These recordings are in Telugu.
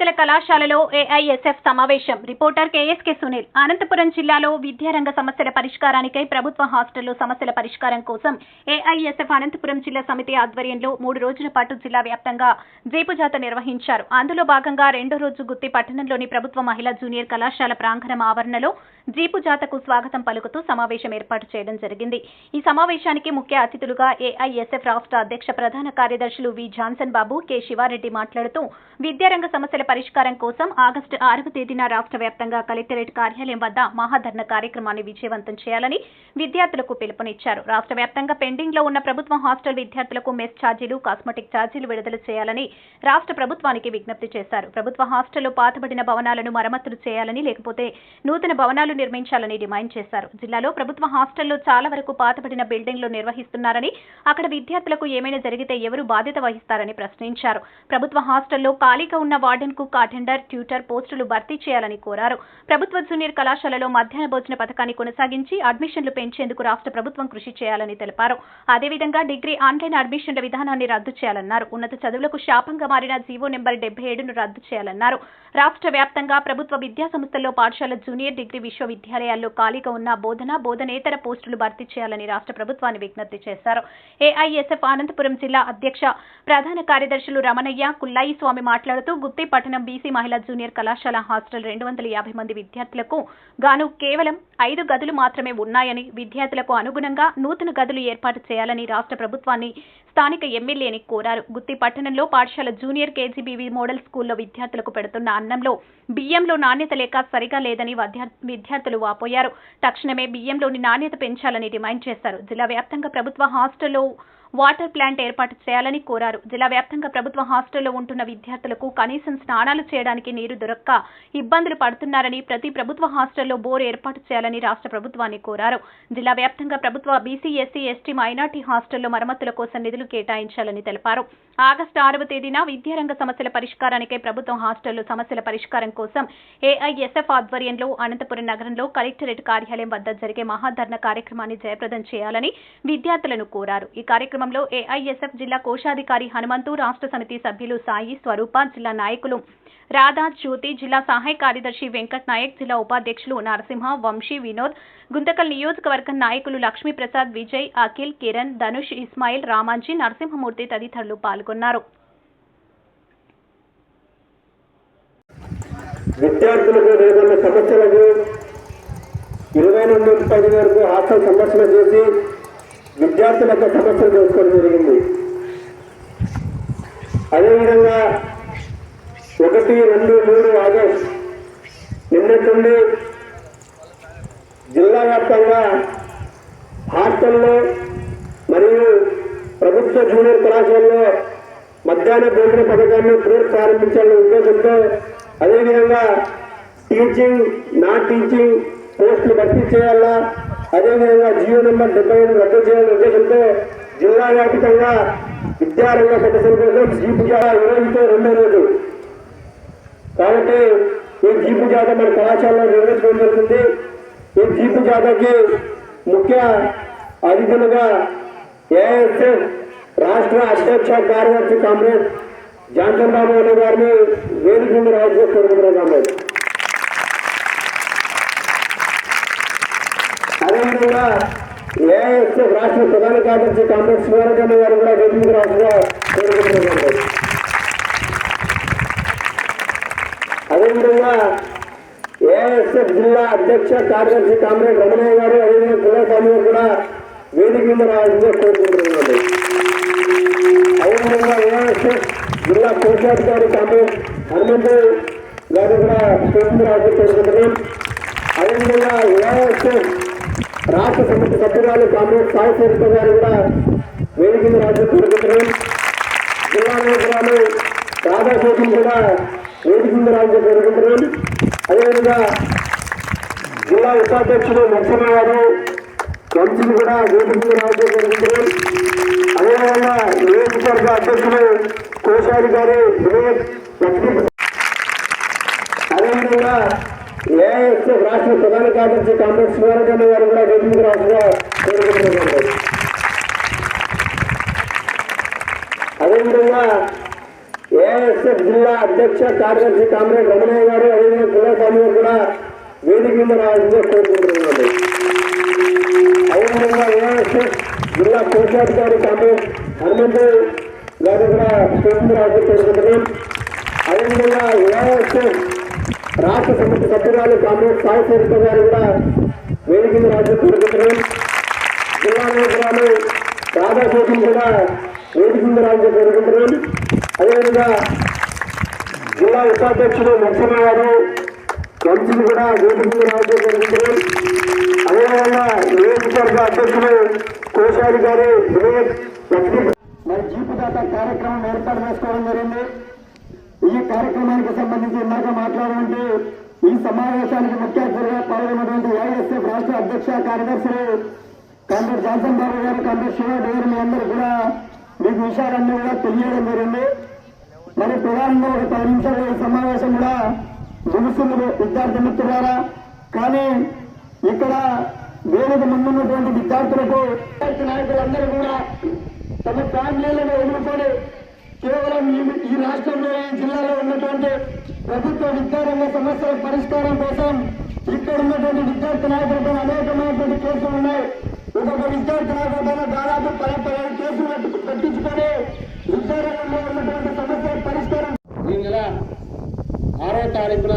బాలికల కళాశాలలో ఏఐఎస్ఎఫ్ సమావేశం. Reporter KSK Sunil. అనంతపురం జిల్లాలో విద్యారంగ సమస్యల పరిష్కారానికై ప్రభుత్వ హాస్టల్లో సమస్యల పరిష్కారం కోసం ఏఐఎస్ఎఫ్ అనంతపురం జిల్లా సమితి ఆధ్వర్యంలో మూడు రోజుల పాటు జిల్లా వ్యాప్తంగా జీపు జాత నిర్వహించారు. అందులో భాగంగా రెండో రోజు గుత్తి పట్టణంలోని ప్రభుత్వ మహిళా జూనియర్ కళాశాల ప్రాంగణం ఆవరణలో జీపు జాతకు స్వాగతం పలుకుతూ సమావేశం ఏర్పాటు చేయడం జరిగింది. ఈ సమావేశానికి ముఖ్య అతిథులుగా ఏఐఎస్ఎఫ్ రాష్ట్ర అధ్యక్ష ప్రధాన కార్యదర్శులు V Johnson Babu K Sivareddy మాట్లాడుతూ విద్యారంగ సమస్యల పరిష్కారం కోసం ఆగస్టు ఆరవ తేదీన రాష్ట్ర వ్యాప్తంగా కలెక్టరేట్ కార్యాలయం వద్ద మహాధర్ణ కార్యక్రమాన్ని విజయవంతం చేయాలని విద్యార్థులకు పిలుపునిచ్చారు. రాష్ట్ర వ్యాప్తంగా పెండింగ్లో ఉన్న ప్రభుత్వ హాస్టల్ విద్యార్థులకు మెస్ ఛార్జీలు కాస్మెటిక్ ఛార్జీలు విడుదల చేయాలని రాష్ట్ర ప్రభుత్వానికి విజ్ఞప్తి చేశారు. ప్రభుత్వ హాస్టల్లో పాతబడిన భవనాలను మరమ్మతులు చేయాలని లేకపోతే నూతన భవనాలు నిర్మించాలని డిమాండ్ చేశారు. జిల్లాలో ప్రభుత్వ హాస్టల్లో చాలా వరకు పాతబడిన బిల్డింగ్లు నిర్వహిస్తున్నారని అక్కడ విద్యార్థులకు ఏమైనా జరిగితే ఎవరు బాధ్యత వహిస్తారని ప్రశ్నించారు. ప్రభుత్వ హాస్టల్లో ఖాళీగా ఉన్న వార్డెన్ కుక్ అటెండర్ ట్యూటర్ పోస్టులు భర్తీ చేయాలని కోరారు. ప్రభుత్వ జూనియర్ కళాశాలలో మధ్యాహ్న భోజన పథకాన్ని కొనసాగించి అడ్మిషన్లు పెంచేందుకు రాష్ట్ర ప్రభుత్వం కృషి చేయాలని తెలిపారు. అదేవిధంగా డిగ్రీ ఆన్లైన్ అడ్మిషన్ల విధానాన్ని రద్దు చేయాలన్నారు. ఉన్నత చదువులకు శాపంగా మారిన జీవో నెంబర్ డెబ్బై ఏడును రద్దు చేయాలన్నారు. రాష్ట్ర వ్యాప్తంగా ప్రభుత్వ విద్యా సంస్థల్లో పాఠశాల జూనియర్ డిగ్రీ విశ్వవిద్యాలయాల్లో ఖాళీగా ఉన్న బోధన బోధనేతర పోస్టులు భర్తీ చేయాలని రాష్ట్ర ప్రభుత్వాన్ని విజ్ఞప్తి చేశారు. ఏఐఎస్ఎఫ్ అనంతపురం జిల్లా అధ్యక్ష ప్రధాన కార్యదర్శులు రమణయ్య కుల్లాయి స్వామి మాట్లాడుతూ గుత్తి పట్టణ బీసీ మహిళా జూనియర్ కళాశాల హాస్టల్ రెండు వందల యాభై మంది విద్యార్థులకు గాను కేవలం ఐదు గదులు మాత్రమే ఉన్నాయని విద్యార్థులకు అనుగుణంగా నూతన గదులు ఏర్పాటు చేయాలని రాష్ట్ర ప్రభుత్వాన్ని స్థానిక ఎమ్మెల్యేని కోరారు. గుత్తి పట్టణంలో పాఠశాల జూనియర్ కేజీబీవీ మోడల్ స్కూల్లో విద్యార్థులకు పెడుతున్న అన్నంలో బియ్యంలో నాణ్యత లేక సరిగా లేదని విద్యార్థులు వాపోయారు. తక్షణమే బియ్యంలోని నాణ్యత పెంచాలని డిమాండ్ చేశారు. జిల్లా వ్యాప్తంగా ప్రభుత్వ హాస్టల్లో వాటర్ ప్లాంట్ ఏర్పాటు చేయాలని కోరారు. జిల్లా వ్యాప్తంగా ప్రభుత్వ హాస్టల్లో ఉంటున్న విద్యార్థులకు కనీసం స్నానాలు చేయడానికి నీరు దొరక్క ఇబ్బందులు పడుతున్నారని ప్రతి ప్రభుత్వ హాస్టల్లో బోర్ ఏర్పాటు చేయాలని రాష్ట్ర ప్రభుత్వాన్ని కోరారు. జిల్లా వ్యాప్తంగా ప్రభుత్వ బీసీ ఎస్సీ ఎస్టీ మైనార్టీ హాస్టల్లో మరమ్మతుల కోసం నిధులు కేటాయించాలని తెలిపారు. ఆగస్టు ఆరవ తేదీన విద్యారంగ సమస్యల పరిష్కారానికై ప్రభుత్వం హాస్టల్లో సమస్యల పరిష్కారం కోసం ఏఐఎస్ఎఫ్ ఆధ్వర్యంలో అనంతపురం నగరంలో కలెక్టరేట్ కార్యాలయం వద్ద జరిగే మహాధర్ణ కార్యక్రమాన్ని జయప్రదం చేయాలని విద్యార్థులను కోరారు. ఈ కార్యక్రమం కార్యక్రమంలో ఏఐఎస్ఎఫ్ జిల్లా కోశాధికారి హనుమంతు రాష్ట్ర సమితి సభ్యులు సాయి స్వరూప జిల్లా నాయకులు రాధా జ్యోతి జిల్లా సహాయ కార్యదర్శి వెంకట్ నాయక్ జిల్లా ఉపాధ్యక్షులు నరసింహ వంశీ వినోద్ గుంతకల్ నియోజకవర్గం నాయకులు లక్ష్మీప్రసాద్ విజయ్ అఖిల్ కిరణ్ ధనుష్ ఇస్మాయిల్ రామాంజీ నరసింహమూర్తి తదితరులు పాల్గొన్నారు. విద్యార్థులకు రేపన్న సమస్యలకు ఇరవై నుండి ముప్పై వరకు హాస్టల్ సందర్శన చేసి విద్యార్థుల యొక్క సమస్యలు తెలుసుకోవడం జరిగింది. అదేవిధంగా ఒకటి రెండు మూడు ఆగస్ట్ నిన్నటి నుండి జిల్లా వ్యాప్తంగా హాస్టల్లో మరియు ప్రభుత్వ జూనియర్ కళాశాలలో మధ్యాహ్న భోజన పథకాన్ని పునఃప్రారంభించాలనే ఉద్దేశంతో అదేవిధంగా టీచింగ్ నాన్ టీచింగ్ పోస్టులు భర్తీ చేయాలా? అదేవిధంగా జియో నెంబర్ డెబ్బై ఐదు రద్దు చేయాలనే ఉద్దేశంతో జిల్లా వ్యాప్తంగా విద్యారంగ సమస్యల కోసం జీపు జాత ఈరోజుతో రెండో రోజు కాబట్టి ఈ జీపు జాత మన కళాశాలలో నిర్వహించడం జరుగుతుంది ఈ జీపు జాతకి ముఖ్య అతిథులుగా ఏఎస్ఎఫ్ రాష్ట్ర అధ్యక్ష కార్యదర్శి కామ్రేడ్ జాన్సన్ బాబు అనే గారిని వేదిక నుండి రాజు కోరుకుంటున్నాం కామ్రేడ్ అదేవిధంగా ఏఎస్ఎఫ్ రాష్ట్ర ప్రధాన కార్యదర్శి కాంగ్రెస్ శివారెడ్డి గారు కూడా వేదిక రాష్ట్రంగా రాజుగా అదేవిధంగా ఏఎస్ఎఫ్ జిల్లా అధ్యక్ష కార్యదర్శి కామ్రేడ్ రమణయ్య గారు అదేవిధంగా కులస్వామి గారు కూడా వేదిక మీద రావాల్సిందిగా కోరుకుంటున్నాను. అదేవిధంగా ఏఎస్ఎఫ్ జిల్లా కోశాధికారి కామ్రేడ్ హనుమంతు గారు కూడా స్టేజ్ మీద కోరుకుంటున్నాం అదేవిధంగా ఏఎస్ఎఫ్ రాష్ట్ర సమితి సభ్యురాలు కామ్రేడ్ సాయి సరిత గారు కూడా వేదిక మీద జిల్లా నాయకురాలు రాధాశేఖం కూడా వేదిక మీద రావాల్సి కోరుకుంటున్నాం అదేవిధంగా జిల్లా ఉపాధ్యక్షుడు నరసింహ గారు మంత్రులు కూడా వేదిక మీద రావాల్సి కోరుకుంటున్నాం అదేవిధంగా నియోజకవర్గ అధ్యక్షులు కోశాధికారి వినయ్ లక్ష్మీ అదేవిధంగా ఏఎస్ఎఫ్ రాష్ట్ర ప్రధాన కార్యదర్శి కాంగ్రెస్ శివారెడ్డి గారు కూడా వేదిక రాష్ట్రంగా రావాల్సిగా అదేవిధంగా ఏఐఎస్ఎఫ్ జిల్లా అధ్యక్ష కార్యదర్శి కామ్రేడ్ రమణయ్య గారు అదేవిధంగా కులస్వామి గారు కూడా వేదిక మీద రావాల్సిందిగా కోరుకుంటున్నారు అదేవిధంగా ఏఐఎస్ఎఫ్ జిల్లా కోశాధికారి కామ్రేడ్ హనుమంతు గారు కూడా స్టేజ్ మీద కోరుకుంటున్నాం అదేవిధంగా ఏఐఎస్ఎఫ్ రాష్ట్ర సమితి సభ్యురాలు కామ్రేడ్ సాయి సరిత గారు కూడా వేదిక మీద రావాల్సి కోరుకుంటున్నాం జిల్లా నాయకురాలు రాధాశేఖర్ కూడా వేదిక మీద రావాల్సి కోరుకుంటున్నాం అదేవిధంగా జిల్లా ఉపాధ్యక్షుడు నరసింహ గారు మంత్రులు కూడా వేదిక మీద రావాల్సి కోరుకుంటున్నాం అదేవిధంగా నియోజకవర్గ అధ్యక్షుడు కోశారి గారు వినయ్ లక్ష్మీ మరి జీపు కార్యక్రమం ఏర్పాటు చేసుకోవడం జరిగింది. ఈ కార్యక్రమానికి సంబంధించి ఇందాక మాట్లాడాలంటే ఈ సమావేశానికి ముఖ్య అతిథిగా పాల్గొన్నటువంటి వైఎస్ఎఫ్ రాష్ట్ర అధ్యక్ష కార్యదర్శులు కాంగ్రెస్ జాన్సన్ బాబు గారు కాంగ్రెస్ శివ గారు మీ అందరూ కూడా మీకు విషయాలన్నీ కూడా తెలియడం జరిగింది. మరి ప్రధానంగా ఒక పది నిమిషాలు ఈ సమావేశం కూడా ముగుస్తుంది విద్యార్థి మిత్రులారా. కానీ ఇక్కడ వేదిక ముందున్నటువంటి విద్యార్థులకు నాయకులందరూ కూడా తమ ఫ్యామిలీలను ఎదుర్కొని కేవలం ఈ ఈ రాష్ట్రంలో ఈ జిల్లాలో ఉన్నటువంటి ప్రభుత్వ విద్యారంగ సమస్యల పరిష్కారం కోసం ఇక్కడ ఉన్నటువంటి విద్యార్థి నాయకులపై అనేకమైనటువంటి కేసులు ఉన్నాయి. ఒక్కొక్క విద్యార్థి నాయకులపైన దాదాపు పది పదిహేను కేసులు పట్టించుకొని విద్యారంగంలో ఉన్నటువంటి సమస్యల పరిష్కారం ఈ నెల ఆరో తారీఖున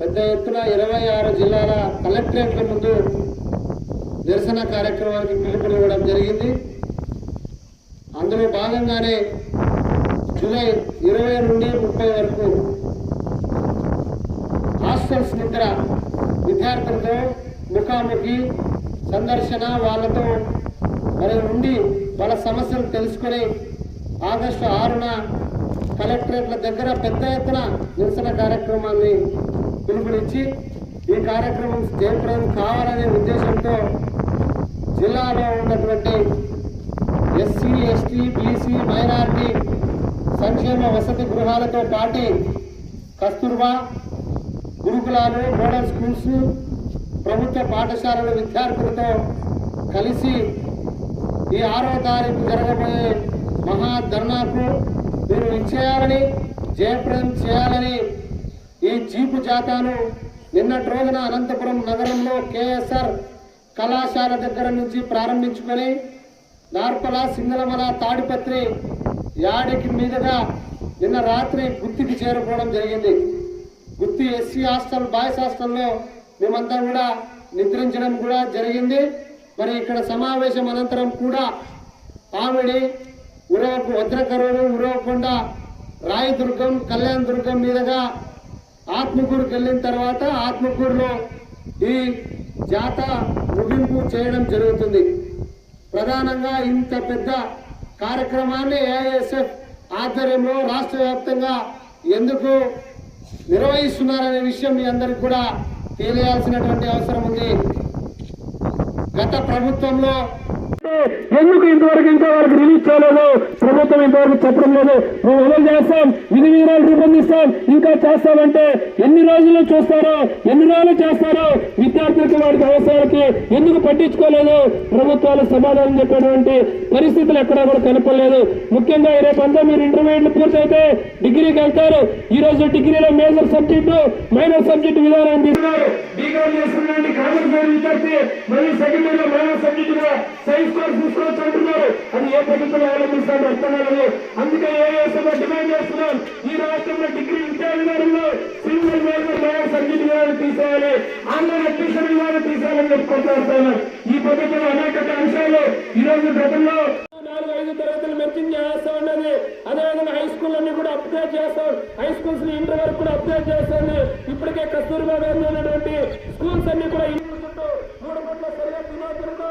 పెద్ద ఎత్తున ఇరవై ఆరు జిల్లాల కలెక్టరేట్ల ముందు నిరసన కార్యక్రమానికి పిలుపునివ్వడం జరిగింది. అందులో భాగంగానే జూలై ఇరవై నుండి ముప్పై వరకు హాస్టల్స్ నిద్ర విద్యార్థులతో ముఖాముఖి సందర్శన వాళ్ళతో మరి ఉండి వాళ్ళ సమస్యలు తెలుసుకొని ఆగస్టు ఆరున కలెక్టరేట్ల దగ్గర పెద్ద ఎత్తున నిరసన కార్యక్రమాన్ని పిలుపునిచ్చి ఈ కార్యక్రమం జయప్రదం కావాలనే ఉద్దేశంతో జిల్లాలో ఉన్నటువంటి ఎస్సీ ఎస్టీ బీసీ మైనారిటీ సంక్షేమ వసతి గృహాలతో పాటు కస్తూర్బా గురుకులాలు మోడల్ స్కూల్స్ ప్రభుత్వ పాఠశాలల విద్యార్థులతో కలిసి ఈ ఆరో తారీఖు జరగబోయే మహాధర్నాకు మీరు ఇచ్చేయాలని జయప్రదం చేయాలని ఈ జీపు జాతాను నిన్నటి రోజున అనంతపురం నగరంలో కేఎస్ఆర్ కళాశాల దగ్గర నుంచి ప్రారంభించుకొని నార్పల సింగళమల తాడిపత్రి యాడికి మీదుగా నిన్న రాత్రి గుత్తికి చేరుకోవడం జరిగింది. గుత్తి ఎస్సీ హాస్టల్ బాయ్స్ హాస్టల్లో మేమంతా కూడా నిద్రించడం కూడా జరిగింది. మరి ఇక్కడ సమావేశం అనంతరం కూడా పామిడి ఉరవకు వజ్రకరువు ఉరవకొండ రాయదుర్గం కళ్యాణ్ దుర్గం మీదుగా ఆత్మకూరుకి వెళ్ళిన తర్వాత ఆత్మకూరులో ఈ జాత ముగింపు చేయడం జరుగుతుంది. ప్రధానంగా ఇంత పెద్ద కార్యక్రమాన్ని ఏఐఎస్ఎఫ్ ఆధ్వర్యంలో రాష్ట్ర వ్యాప్తంగా ఎందుకు నిర్వహిస్తున్నారనే విషయం మీ అందరికి కూడా తెలియాల్సినటువంటి అవసరం ఉంది. గత ప్రభుత్వంలో ఎందుకు ఇంతవరకు ఇంతవరకు రిలీజ్ చేయలేదు? ప్రభుత్వం ఇంతవరకు చెప్పడం లేదు. మేము అమలు చేస్తాం. విధి విధానాలు రూపొందిస్తాం. ఇంకా చేస్తామంటే ఎన్ని రోజులు చూస్తారో ఎన్ని రోజులు చేస్తారో విద్యార్థులకి వారికి అవసరాలకి ఎందుకు పట్టించుకోలేదు? ప్రభుత్వాలు సమాధానం చెప్పేటువంటి పరిస్థితులు ఎక్కడా కూడా కనపడలేదు. ముఖ్యంగా ఈ రేపు అంతా మీరు ఇంటర్మీడియట్ పూర్తయితే డిగ్రీకి వెళ్తారు. ఈ రోజు డిగ్రీలో మేజర్ సబ్జెక్టు మైనర్ సబ్జెక్టు విధానం తీసుకున్నారు. బీకామ్ చేస్తున్నటువంటి కామర్స్ విద్యార్థి సెకండ్ ఇయర్లో మైనర్ సబ్జెక్టు సైన్స్ కోర్స్ తీసుకోవచ్చు అంటున్నారు అది ఏ పద్ధతిలో అవలంబిస్తారో అర్థం కాలేదు అందుకే ఏఎస్ఎంలో డిమాండ్ చేస్తున్నాం. ఈ రాష్ట్రంలో డిగ్రీ విద్యా విధానంలో సింగిల్ మేజర్ మైనర్ సబ్జెక్టు విధానం తీసేయాలి. ఆన్లైన్ అడ్మిషన్ విధానం తీసేయాలని చెప్పుకుంటున్నాం ఈ పద్ధతిలో అనేక అంశాలు ఈ రోజు గతంలో నాలుగు ఐదు తరగతులు మెర్చింగ్ చేస్తా ఉన్నది. అదేవిధంగా హై స్కూల్ అన్ని కూడా అప్డేట్ చేస్తాం. హై స్కూల్స్ని ఇంటర్ వరకు కూడా అప్డేట్ చేస్తుంది. ఇప్పటికే కస్తూర్బా గాంధీ ఉన్నటువంటి స్కూల్స్ అన్ని కూడా ఇంటి చుట్టూ మూడు పట్ల సరిగా వినోదంతో